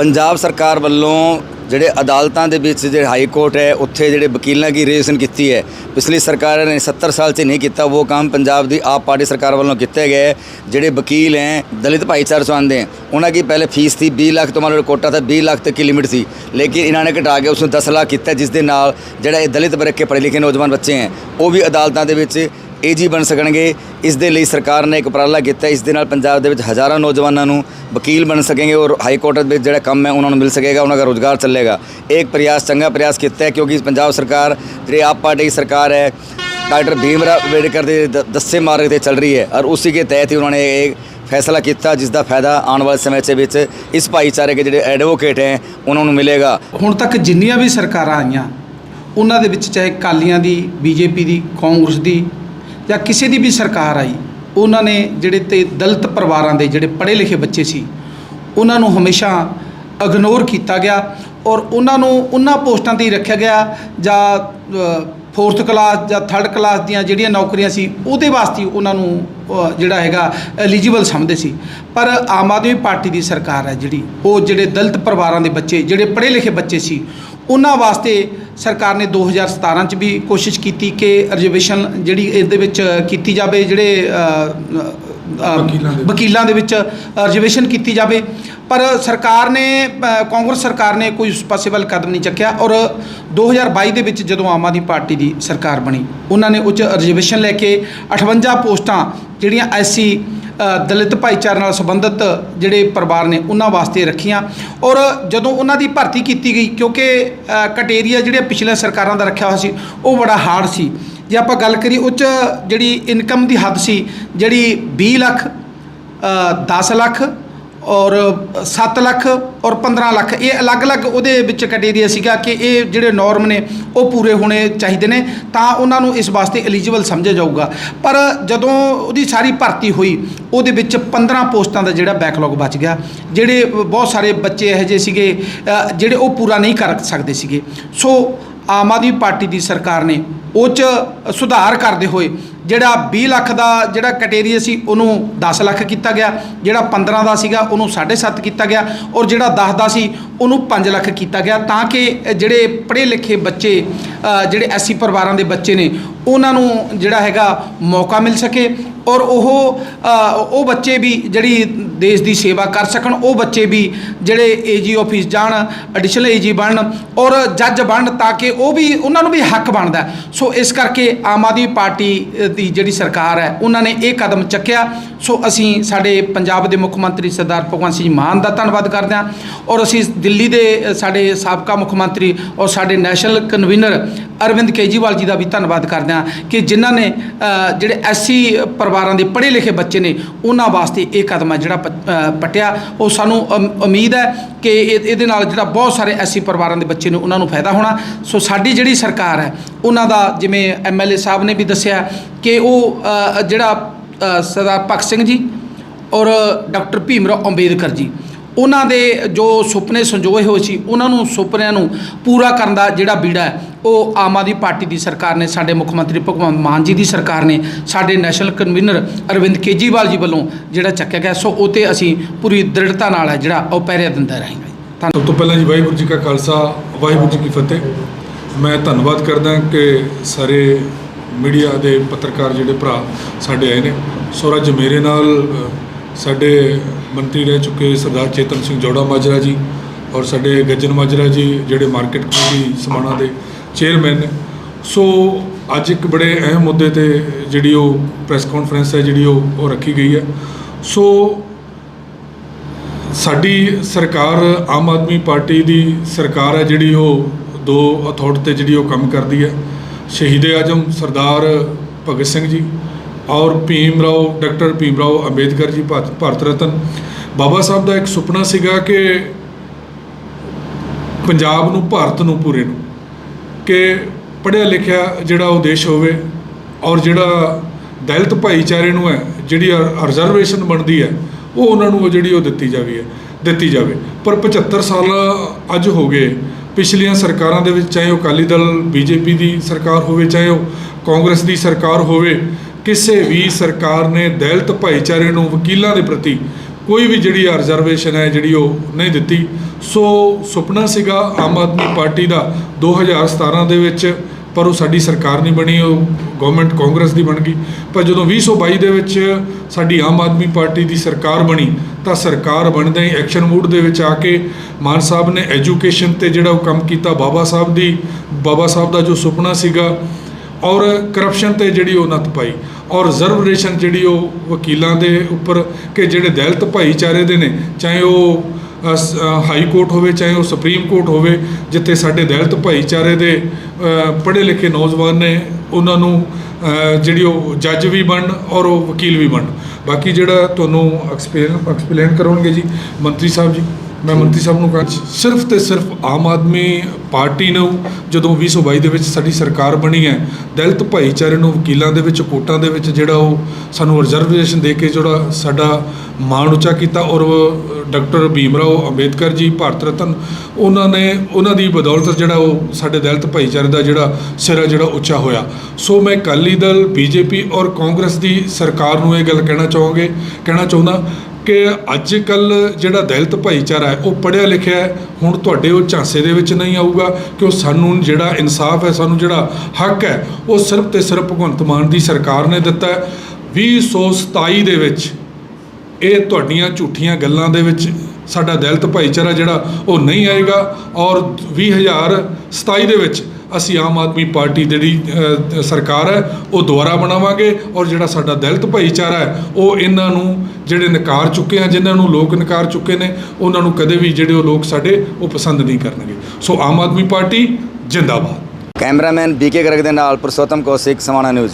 ਪੰਜਾਬ ਸਰਕਾਰ ਵੱਲੋਂ ਜਿਹੜੇ ਅਦਾਲਤਾਂ ਦੇ ਵਿੱਚ ਜਿਹੜੇ ਹਾਈ ਕੋਰਟ ਹੈ, ਉੱਥੇ ਜਿਹੜੇ ਵਕੀਲਾਂ ਦੀ ਰਜਿਸਟ੍ਰੇਸ਼ਨ ਕੀਤੀ ਹੈ, ਪਿਛਲੀ ਸਰਕਾਰ ਨੇ 70 ਸਾਲ 'ਚ ਨਹੀਂ ਕੀਤਾ, ਉਹ ਕੰਮ ਪੰਜਾਬ ਦੀ ਆਪ ਪਾਰਟੀ ਸਰਕਾਰ ਵੱਲੋਂ ਕੀਤੇ ਗਏ ਜਿਹੜੇ ਵਕੀਲ ਹੈ, ਦਲਿਤ ਭਾਈਚਾਰੇ ਤੋਂ ਆਉਂਦੇ हैं ਉਹਨਾਂ ਦੀ ਪਹਿਲੇ ਫੀਸ ਸੀ 20 ਲੱਖ ਤੋਂ ਮਾਨੂੰ ਕੋਟਾ ਤਾਂ 20 ਲੱਖ ਤੱਕ ਦੀ ਲਿਮਿਟ ਸੀ, ਲੇਕਿਨ ਇਹਨਾਂ ਨੇ ਘਟਾ ਕੇ ਉਸ ਨੂੰ 10 ਲੱਖ ਕੀਤਾ, ਜਿਸ ਦੇ ਨਾਲ ਜਿਹੜਾ ਇਹ ਦਲਿਤ ਵਰਗ ਕੇ ਪੜ੍ਹੇ ਲਿਖੇ ਨੌਜਵਾਨ ਬੱਚੇ ਹੈ, ਉਹ ਵੀ ਅਦਾਲਤਾਂ ਦੇ ਵਿੱਚ ਏ ਜੀ ਬਣ ਸਕਣਗੇ। ਇਸ ਦੇ ਲਈ ਸਰਕਾਰ ਨੇ ਇੱਕ ਉਪਰਾਲਾ ਕੀਤਾ। ਇਸ ਦੇ ਨਾਲ ਪੰਜਾਬ ਦੇ ਵਿੱਚ ਹਜ਼ਾਰਾਂ ਨੌਜਵਾਨਾਂ ਨੂੰ ਵਕੀਲ ਬਣ ਸਕਣਗੇ ਔਰ ਹਾਈ ਕੋਰਟ ਦੇ ਵਿੱਚ ਜਿਹੜਾ ਕੰਮ ਹੈ ਉਹਨਾਂ ਨੂੰ ਮਿਲ ਸਕੇਗਾ, ਉਹਨਾਂ ਦਾ ਰੋਜ਼ਗਾਰ ਚੱਲੇਗਾ। ਇੱਕ ਪ੍ਰਯਾਸ, ਚੰਗਾ ਪ੍ਰਯਾਸ ਕੀਤਾ ਹੈ ਕਿਉਂਕਿ ਪੰਜਾਬ ਸਰਕਾਰ, ਜਿਹੜੀ ਆਪ ਪਾਰਟੀ ਦੀ ਸਰਕਾਰ ਹੈ, ਡਾਕਟਰ ਭੀਮ ਰਾਵ ਅੰਬੇਡਕਰ ਦੇ ਦੱਸੇ ਮਾਰਗ ਤੇ ਚੱਲ ਰਹੀ ਹੈ ਔਰ ਉਸੇ ਦੇ ਤਹਿਤ ਹੀ ਉਹਨਾਂ ਨੇ ਇਹ ਫੈਸਲਾ ਕੀਤਾ ਜਿਸ ਦਾ ਫਾਇਦਾ ਆਉਣ ਵਾਲੇ ਸਮੇਂ ਦੇ ਵਿੱਚ ਇਸ ਭਾਈਚਾਰੇ ਦੇ ਜਿਹੜੇ ਐਡਵੋਕੇਟ ਹੈ, ਉਹਨਾਂ ਨੂੰ ਮਿਲੇਗਾ। ਹੁਣ ਤੱਕ ਜਿੰਨੀਆਂ ਵੀ ਸਰਕਾਰਾਂ ਆਈਆਂ, ਉਹਨਾਂ ਦੇ ਵਿੱਚ ਚਾਹੇ ਕਾਲੀਆਂ ਦੀ, ਬੀਜੇਪੀ ਦੀ, ਕਾਂਗਰਸ ਦੀ ਜਾਂ ਕਿਸੇ ਦੀ ਵੀ ਸਰਕਾਰ ਆਈ, ਉਹਨਾਂ ਨੇ ਜਿਹੜੇ ਤੇ ਦਲਿਤ ਪਰਿਵਾਰਾਂ ਦੇ ਜਿਹੜੇ ਪੜ੍ਹੇ ਲਿਖੇ ਬੱਚੇ ਸੀ, ਉਹਨਾਂ ਨੂੰ ਹਮੇਸ਼ਾ ਇਗਨੋਰ ਕੀਤਾ ਗਿਆ ਔਰ ਉਹਨਾਂ ਨੂੰ ਉਹਨਾਂ ਪੋਸਟਾਂ ਤੇ ਹੀ ਰੱਖਿਆ ਗਿਆ ਜਾਂ ਫੋਰਥ ਕਲਾਸ ਜਾਂ ਥਰਡ ਕਲਾਸ ਦੀਆਂ ਜਿਹੜੀਆਂ ਨੌਕਰੀਆਂ ਸੀ, ਉਹਦੇ ਵਾਸਤੇ ਉਹਨਾਂ ਨੂੰ ਜਿਹੜਾ ਹੈਗਾ ਐਲੀਜੀਬਲ ਸਮਝਦੇ ਸੀ। ਪਰ ਆਮ ਆਦਮੀ ਪਾਰਟੀ ਦੀ ਸਰਕਾਰ ਹੈ ਜਿਹੜੀ, ਉਹ ਜਿਹੜੇ ਦਲਿਤ ਪਰਿਵਾਰਾਂ ਦੇ ਬੱਚੇ, ਜਿਹੜੇ ਪੜ੍ਹੇ ਲਿਖੇ ਬੱਚੇ ਸੀ ਉਹਨਾਂ ਵਾਸਤੇ ਸਰਕਾਰ ਨੇ 2017 ਚ ਵੀ ਕੋਸ਼ਿਸ਼ ਕੀਤੀ ਕਿ ਰਿਜ਼ਰਵੇਸ਼ਨ ਜਿਹੜੀ ਇਹਦੇ ਵਿੱਚ ਕੀਤੀ ਜਾਵੇ ਜਿਹੜੇ ਵਕੀਲਾਂ ਦੇ। ਦੇ ਵਿੱਚ ਰਿਜ਼ਰਵੇਸ਼ਨ ਕੀਤੀ ਜਾਵੇ ਪਰ ਸਰਕਾਰ ਨੇ ਕਾਂਗਰਸ ਸਰਕਾਰ ਨੇ ਕੋਈ ਉਸ ਪਾਸੇ ਵੱਲ ਕਦਮ ਨਹੀਂ ਚੱਕਿਆ ਔਰ 2022 ਦੇ ਵਿੱਚ ਜਦੋਂ ਆਮ ਆਦਮੀ ਪਾਰਟੀ ਦੀ ਸਰਕਾਰ ਬਣੀ ਉਹਨਾਂ ਨੇ ਉੱਚ ਰਿਜ਼ਰਵੇਸ਼ਨ ਲੈ ਕੇ 58 ਪੋਸਟਾਂ ਜਿਹੜੀਆਂ ਐਸਸੀ ਦਲਿਤ ਭਾਈਚਾਰੇ ਨਾਲ ਸੰਬੰਧਿਤ ਜਿਹੜੇ ਪਰਿਵਾਰ ਨੇ ਉਹਨਾਂ ਵਾਸਤੇ ਰੱਖੀਆਂ। ਔਰ ਜਦੋਂ ਉਹਨਾਂ ਦੀ ਭਰਤੀ ਕੀਤੀ ਗਈ ਕਿਉਂਕਿ ਕਟੇਰੀਆ ਜਿਹੜੇ ਪਿਛਲੇ ਸਰਕਾਰਾਂ ਦਾ ਰੱਖਿਆ ਹੋਇਆ ਸੀ ਉਹ ਬੜਾ ਹਾਰਡ ਸੀ। ਜੇ ਆਪਾਂ ਗੱਲ ਕਰੀਏ ਉੱਚ ਜਿਹੜੀ ਇਨਕਮ ਦੀ ਹੱਦ ਸੀ ਜਿਹੜੀ 20 ਲੱਖ ਅ, 10 ਲੱਖ ਔਰ 7 ਲੱਖ ਔਰ 15 ਲੱਖ। ਇਹ ਅਲੱਗ-ਅਲੱਗ ਉਹਦੇ ਵਿੱਚ ਕਟੇਰੀਆ ਸੀਗਾ ਕਿ ਇਹ ਜਿਹੜੇ ਨਾਰਮ ਨੇ, ਉਹ ਪੂਰੇ ਹੋਣੇ ਚਾਹੀਦੇ ਨੇ, ਤਾਂ ਉਹਨਾਂ ਨੂੰ ਇਸ ਵਾਸਤੇ ਐਲੀਜੀਬਲ ਸਮਝਿਆ ਜਾਊਗਾ। ਪਰ ਜਦੋਂ ਉਹਦੀ ਸਾਰੀ ਭਰਤੀ ਹੋਈ, ਉਹਦੇ ਵਿੱਚ 15 ਪੋਸਟਾਂ ਦਾ ਜਿਹੜਾ ਬੈਕਲੌਗ ਬਚ ਗਿਆ। ਜਿਹੜੇ ਬਹੁਤ ਸਾਰੇ ਬੱਚੇ ਇਹੋ ਜਿਹੇ ਸੀਗੇ ਜਿਹੜੇ ਉਹ ਪੂਰਾ ਨਹੀਂ ਕਰ ਸਕਦੇ ਸੀਗੇ। ਸੋ ਆਮ ਆਦਮੀ ਪਾਰਟੀ ਦੀ ਸਰਕਾਰ ਨੇ ਉਹ 'ਚ ਸੁਧਾਰ ਕਰਦੇ ਹੋਏ, ਜਿਹੜਾ 20 ਲੱਖ ਦਾ ਜਿਹੜਾ ਕਟੇਰੀਆ ਸੀ, ਉਹਨੂੰ 10 ਲੱਖ ਕੀਤਾ ਗਿਆ, ਜਿਹੜਾ 15 ਦਾ ਸੀਗਾ, ਉਹਨੂੰ 7.5 ਕੀਤਾ ਗਿਆ ਔਰ ਜਿਹੜਾ 10 ਦਾ ਸੀ, ਉਹਨੂੰ 5 ਲੱਖ ਕੀਤਾ ਗਿਆ। ਤਾਂ ਕਿ ਜਿਹੜੇ ਪੜ੍ਹੇ ਲਿਖੇ ਬੱਚੇ ਜਿਹੜੇ ਐਸੀ ਪਰਿਵਾਰਾਂ ਦੇ ਬੱਚੇ ਨੇ, ਉਹਨਾਂ ਨੂੰ ਜਿਹੜਾ ਹੈਗਾ ਮੌਕਾ ਮਿਲ ਸਕੇ ਔਰ ਉਹ ਉਹ ਬੱਚੇ ਵੀ ਜਿਹੜੀ ਦੇਸ਼ ਦੀ ਸੇਵਾ ਕਰ ਸਕਣ, ਉਹ ਬੱਚੇ ਵੀ ਜਿਹੜੇ ਏਜੀ ਆਫਿਸ ਜਾਣ ਐਡੀਸ਼ਨਲ ਏਜੀ ਬਣਨ ਔਰ ਜੱਜ ਬਣਨ ਤਾਂ ਕਿ ਉਹ ਵੀ, ਉਹਨਾਂ ਨੂੰ ਵੀ ਹੱਕ ਬਣਦਾ। ਸੋ ਇਸ ਕਰਕੇ ਆਮ ਆਦਮੀ ਪਾਰਟੀ ਦੀ ਜਿਹੜੀ ਸਰਕਾਰ ਹੈ, ਉਹਨਾਂ ਨੇ ਇਹ ਕਦਮ ਚੱਕਿਆ। ਸੋ ਅਸੀਂ ਸਾਡੇ ਪੰਜਾਬ ਦੇ ਮੁੱਖ ਮੰਤਰੀ ਸਰਦਾਰ ਭਗਵੰਤ ਸਿੰਘ ਮਾਨ ਦਾ ਧੰਨਵਾਦ ਕਰਦੇ ਹਾਂ ਔਰ ਅਸੀਂ ਦਿੱਲੀ ਦੇ ਸਾਡੇ ਸਾਬਕਾ ਮੁੱਖ ਮੰਤਰੀ ਔਰ ਸਾਡੇ ਨੈਸ਼ਨਲ ਕਨਵੀਨਰ ਅਰਵਿੰਦ ਕੇਜੀਵਾਲ ਜੀ ਦਾ ਵੀ ਧੰਨਵਾਦ ਕਰਦੇ ਹਾਂ ਕਿ ਜਿਨ੍ਹਾਂ ਨੇ ਜਿਹੜੇ ਐਸੀ ਪਰਿਵਾਰਾਂ ਦੇ ਪੜ੍ਹੇ ਲਿਖੇ ਬੱਚੇ ਨੇ, ਉਹਨਾਂ ਵਾਸਤੇ ਇਹ ਕਦਮ ਹੈ ਜਿਹੜਾ ਪ- ਪੱਟਿਆ। ਉਹ ਸਾਨੂੰ ਉਮੀਦ ਹੈ ਕਿ ਇਹ- ਇਹਦੇ ਨਾਲ ਜਿਹੜਾ ਬਹੁਤ ਸਾਰੇ ਐਸੀ ਪਰਿਵਾਰਾਂ ਦੇ ਬੱਚੇ ਨੇ, ਉਹਨਾਂ ਨੂੰ ਫਾਇਦਾ ਹੋਣਾ। ਸੋ ਸਾਡੀ ਜਿਹੜੀ ਸਰਕਾਰ ਹੈ, ਉਹਨਾਂ ਦਾ ਜਿਵੇਂ ਐਮਐਲਏ ਸਾਹਿਬ ਨੇ ਵੀ ਦੱਸਿਆ ਕਿ ਉਹ ਜਿਹੜਾ ਸਰਦਾਰ ਭਗਤ ਸਿੰਘ ਜੀ ਔਰ ਡਾਕਟਰ ਭੀਮਰਾਓ ਅੰਬੇਦਕਰ ਜੀ, ਉਹਨਾਂ ਦੇ ਜੋ ਸੁਪਨੇ ਸੰਜੋਏ ਹੋਏ ਸੀ, ਉਹਨਾਂ ਨੂੰ, ਸੁਪਨਿਆਂ ਨੂੰ ਪੂਰਾ ਕਰਨ ਦਾ ਜਿਹੜਾ ਬੀੜਾ ਹੈ, ਉਹ ਆਮ ਆਦਮੀ ਪਾਰਟੀ ਦੀ ਸਰਕਾਰ ਨੇ, ਸਾਡੇ ਮੁੱਖ ਮੰਤਰੀ ਭਗਵੰਤ ਮਾਨ ਜੀ ਦੀ ਸਰਕਾਰ ਨੇ, ਸਾਡੇ ਨੈਸ਼ਨਲ ਕਨਵੀਨਰ ਅਰਵਿੰਦ ਕੇਜੀਵਾਲ ਜੀ ਵੱਲੋਂ ਜਿਹੜਾ ਚੱਕਿਆ ਗਿਆ, ਸੋ ਉਹ 'ਤੇ ਅਸੀਂ ਪੂਰੀ ਦ੍ਰਿੜਤਾ ਨਾਲ ਹੈ ਜਿਹੜਾ, ਉਹ ਪਹਿਰੇ ਦਿੰਦੇ ਰਹਾਂਗੇ। ਧੰਨਵਾਦ ਸਭ ਤੋਂ ਪਹਿਲਾਂ ਜੀ ਵਾਹਿਗੁਰੂ ਜੀ ਕਾ ਖਾਲਸਾ, ਵਾਹਿਗੁਰੂ ਜੀ ਕੀ ਫਤਿਹ। ਮੈਂ ਧੰਨਵਾਦ ਕਰਦਾ ਕਿ ਸਾਰੇ ਮੀਡੀਆ ਦੇ ਪੱਤਰਕਾਰ ਜਿਹੜੇ ਭਰਾ ਸਾਡੇ ਆਏ ਨੇ। ਸੋ ਅੱਜ ਮੇਰੇ ਨਾਲ ਸਾਡੇ ਮੰਤਰੀ ਰਹਿ ਚੁੱਕੇ ਸਰਦਾਰ ਚੇਤਨ ਸਿੰਘ ਜੋੜਾ ਮਾਜਰਾ ਜੀ ਔਰ ਸਾਡੇ ਗੱਜਨ ਮਾਜਰਾ ਜੀ ਜਿਹੜੇ ਮਾਰਕੀਟ ਕਮੇਟੀ ਸਮਾਣਾ ਦੇ ਚੇਅਰਮੈਨ ਨੇ। ਸੋ ਅੱਜ ਇੱਕ ਬੜੇ ਅਹਿਮ ਮੁੱਦੇ ਤੇ ਜਿਹੜੀ ਉਹ ਪ੍ਰੈਸ ਕਾਨਫਰੰਸ ਹੈ ਜਿਹੜੀ ਉਹ ਉਹ ਰੱਖੀ ਗਈ ਹੈ। ਸੋ ਸਾਡੀ ਸਰਕਾਰ ਆਮ ਆਦਮੀ ਪਾਰਟੀ ਦੀ ਸਰਕਾਰ ਹੈ ਜਿਹੜੀ ਉਹ ਦੋ ਅਥਾਰਟੀ ਤੇ ਜਿਹੜੀ ਉਹ ਕੰਮ ਕਰਦੀ ਹੈ। ਸ਼ਹੀਦ ਆਜਮ, ਸਰਦਾਰ ਭਗਤ ਸਿੰਘ ਜੀ ਔਰ ਭੀਮ ਰਾਓ, ਡਾਕਟਰ ਭੀਮ ਰਾਓ ਅੰਬੇਦਕਰ ਜੀ, ਭਾਰਤ ਭਾਰਤ ਰਤਨ। ਬਾਬਾ ਸਾਹਿਬ ਦਾ ਇੱਕ ਸੁਪਨਾ ਸੀਗਾ ਕਿ ਪੰਜਾਬ ਨੂੰ, ਭਾਰਤ ਨੂੰ, ਪੂਰੇ ਨੂੰ ਕਿ ਪੜ੍ਹਿਆ ਲਿਖਿਆ ਜਿਹੜਾ ਉਹ ਦੇਸ਼ ਹੋਵੇ ਔਰ ਜਿਹੜਾ ਦਲਿਤ ਭਾਈਚਾਰੇ ਨੂੰ ਹੈ, ਜਿਹੜੀ ਰਿਜ਼ਰਵੇਸ਼ਨ ਬਣਦੀ ਹੈ, ਉਹ ਉਹਨਾਂ ਨੂੰ ਜਿਹੜੀ ਉਹ ਦਿੱਤੀ ਜਾਵੇ ਹੈ ਦਿੱਤੀ ਜਾਵੇ। ਪਰ 75 ਸਾਲ ਅੱਜ ਹੋ ਗਏ ਪਿਛਲੀਆਂ ਸਰਕਾਰਾਂ ਦੇ ਵਿੱਚ ਚਾਹੇ ਉਹ ਅਕਾਲੀ ਦਲ, ਬੀਜੇਪੀ ਦੀ ਸਰਕਾਰ ਹੋਵੇ, ਚਾਹੇ ਉਹ ਕਾਂਗਰਸ ਦੀ ਸਰਕਾਰ ਹੋਵੇ, ਕਿਸੇ ਵੀ ਸਰਕਾਰ ਨੇ ਦਲਿਤ ਭਾਈਚਾਰੇ ਨੂੰ ਵਕੀਲਾਂ ਦੇ ਪ੍ਰਤੀ ਕੋਈ ਵੀ ਜਿਹੜੀ ਰਿਜ਼ਰਵੇਸ਼ਨ ਹੈ, ਜਿਹੜੀ ਉਹ ਨਹੀਂ ਦਿੱਤੀ। ਸੋ ਸੁਪਨਾ ਸੀਗਾ ਆਮ ਆਦਮੀ ਪਾਰਟੀ ਦਾ 2017 ਦੇ ਵਿੱਚ, ਪਰ ਉਹ ਸਾਡੀ ਸਰਕਾਰ ਨਹੀਂ ਬਣੀ, ਉਹ ਗਵਰਨਮੈਂਟ ਕਾਂਗਰਸ ਦੀ ਬਣ ਗਈ। ਪਰ ਜਦੋਂ 2022 ਦੇ ਵਿੱਚ ਸਾਡੀ ਆਮ ਆਦਮੀ ਪਾਰਟੀ ਦੀ ਸਰਕਾਰ ਬਣੀ ਤਾਂ ਸਰਕਾਰ ਬਣਦੇ ਹੀ ਐਕਸ਼ਨ ਮੂਡ ਦੇ ਵਿੱਚ ਆ ਕੇ ਮਾਨ ਸਾਹਿਬ ਨੇ ਐਜੂਕੇਸ਼ਨ ਤੇ ਜਿਹੜਾ ਉਹ ਕੰਮ ਕੀਤਾ ਬਾਬਾ ਸਾਹਿਬ ਦੀ, ਬਾਬਾ ਸਾਹਿਬ ਦਾ ਜੋ ਸੁਪਨਾ ਸੀਗਾ ਔਰ ਕਰਪਸ਼ਨ ਤੇ ਜਿਹੜੀ ਉਹ ਨੱਥ ਪਾਈ ਔਰ ਰਿਜ਼ਰਵੇਸ਼ਨ ਜਿਹੜੀ ਉਹ ਵਕੀਲਾਂ ਦੇ ਉੱਪਰ ਕਿ ਜਿਹੜੇ ਦਲਿਤ ਭਾਈਚਾਰੇ ਦੇ ਨੇ, ਚਾਹੇ ਉਹ ਹਾਈ ਕੋਰਟ ਹੋਵੇ, ਚਾਹੇ ਉਹ ਸੁਪਰੀਮ ਕੋਰਟ ਹੋਵੇ, ਜਿੱਥੇ ਸਾਡੇ ਦਲਿਤ ਭਾਈਚਾਰੇ ਦੇ ਪੜ੍ਹੇ ਲਿਖੇ ਨੌਜਵਾਨ ਨੇ, ਉਹਨਾਂ ਨੂੰ ਜਿਹੜੀ ਉਹ ਜੱਜ ਵੀ ਬਣਨ ਔਰ ਉਹ ਵਕੀਲ ਵੀ ਬਣਨ। ਬਾਕੀ ਜਿਹੜਾ ਤੁਹਾਨੂੰ ਐਕਸਪਲੇਨ ਐਕਸਪਲੇਨ ਕਰਨਗੇ ਜੀ ਮੰਤਰੀ ਸਾਹਿਬ ਜੀ ਮੈਂ ਮੰਤਰੀ ਸਾਹਿਬ ਨੂੰ ਕਹਾਂ ਸਿਰਫ ਤੇ ਸਿਰਫ ਆਮ ਆਦਮੀ ਪਾਰਟੀ ਨੂੰ ਜਦੋਂ 2022 ਦੇ ਵਿੱਚ ਸਾਡੀ ਸਰਕਾਰ ਬਣੀ ਹੈ, ਦਲਿਤ ਭਾਈਚਾਰੇ ਨੂੰ ਵਕੀਲਾਂ ਦੇ ਵਿੱਚ, ਕੋਟਾਂ ਦੇ ਵਿੱਚ ਜਿਹੜਾ ਉਹ ਸਾਨੂੰ ਰਿਜ਼ਰਵੇਸ਼ਨ ਦੇ ਕੇ ਜਿਹੜਾ ਸਾਡਾ ਮਾਣ ਉੱਚਾ ਕੀਤਾ ਔਰ ਡਾਕਟਰ ਭੀਮਰਾਓ ਅੰਬੇਦਕਰ ਜੀ, ਭਾਰਤ ਰਤਨ, ਉਹਨਾਂ ਨੇ ਉਹਨਾਂ ਦੀ ਬਦੌਲਤ ਜਿਹੜਾ ਉਹ ਸਾਡੇ ਦਲਿਤ ਭਾਈਚਾਰੇ ਦਾ ਜਿਹੜਾ ਸਿਰਾ ਜਿਹੜਾ ਉੱਚਾ ਹੋਇਆ। ਸੋ ਮੈਂ ਅਕਾਲੀ ਦਲ, ਬੀਜੇਪੀ ਔਰ ਕਾਂਗਰਸ ਦੀ ਸਰਕਾਰ ਨੂੰ ਇਹ ਗੱਲ ਕਹਿਣਾ ਚਾਹਾਂਗੇ, ਕਹਿਣਾ ਚਾਹੁੰਦਾ ਕਿ ਅੱਜ ਕੱਲ ਜਿਹੜਾ ਦਲਿਤ ਭਾਈਚਾਰਾ ਹੈ, ਉਹ ਪੜ੍ਹਿਆ ਲਿਖਿਆ ਹੈ। ਹੁਣ ਤੁਹਾਡੇ ਉਹ ਝਾਂਸੇ ਦੇ ਵਿੱਚ ਨਹੀਂ ਆਊਗਾ ਕਿ ਉਹ ਸਾਨੂੰ ਜਿਹੜਾ ਇਨਸਾਫ ਹੈ, ਸਾਨੂੰ ਜਿਹੜਾ ਹੱਕ ਹੈ, ਉਹ ਸਿਰਫ ਤੇ ਸਿਰਫ ਭਗਵੰਤ ਮਾਨ ਦੀ ਸਰਕਾਰ ਨੇ ਦਿੱਤਾ ਹੈ। 2027 ਦੇ ਵਿੱਚ ਇਹ ਤੁਹਾਡੀਆਂ ਝੂਠੀਆਂ ਗੱਲਾਂ ਦੇ ਵਿੱਚ ਸਾਡਾ ਦਲਿਤ ਭਾਈਚਾਰਾ ਜਿਹੜਾ ਉਹ ਨਹੀਂ ਆਏਗਾ। ਔਰ 2027 ਦੇ ਵਿੱਚ ਅਸੀਂ ਆਮ ਆਦਮੀ ਪਾਰਟੀ ਜਿਹੜੀ ਸਰਕਾਰ ਹੈ, ਉਹ ਦੁਬਾਰਾ ਬਣਾਵਾਂਗੇ ਔਰ ਜਿਹੜਾ ਸਾਡਾ ਦਲਿਤ ਭਾਈਚਾਰਾ ਹੈ, ਉਹ ਇਹਨਾਂ ਨੂੰ ਜਿਹੜੇ ਨਕਾਰ ਚੁੱਕੇ ਆ, ਜਿਨ੍ਹਾਂ ਨੂੰ ਲੋਕ ਨਕਾਰ ਚੁੱਕੇ ਨੇ, ਉਹਨਾਂ ਨੂੰ ਕਦੇ ਵੀ ਜਿਹੜੇ ਉਹ ਲੋਕ ਸਾਡੇ, ਉਹ ਪਸੰਦ ਨਹੀਂ ਕਰਨਗੇ। ਸੋ ਆਮ ਆਦਮੀ ਪਾਰਟੀ ਜਿੰਦਾਬਾਦ। ਕੈਮਰਾਮੈਨ ਬੀਕੇ ਗਰਗ ਦੇ ਨਾਲ ਪੁਰਸ਼ੋਤਮ ਕੌਸ਼ਿਕ ਸਮਾਣਾ ਨਿਊਜ਼।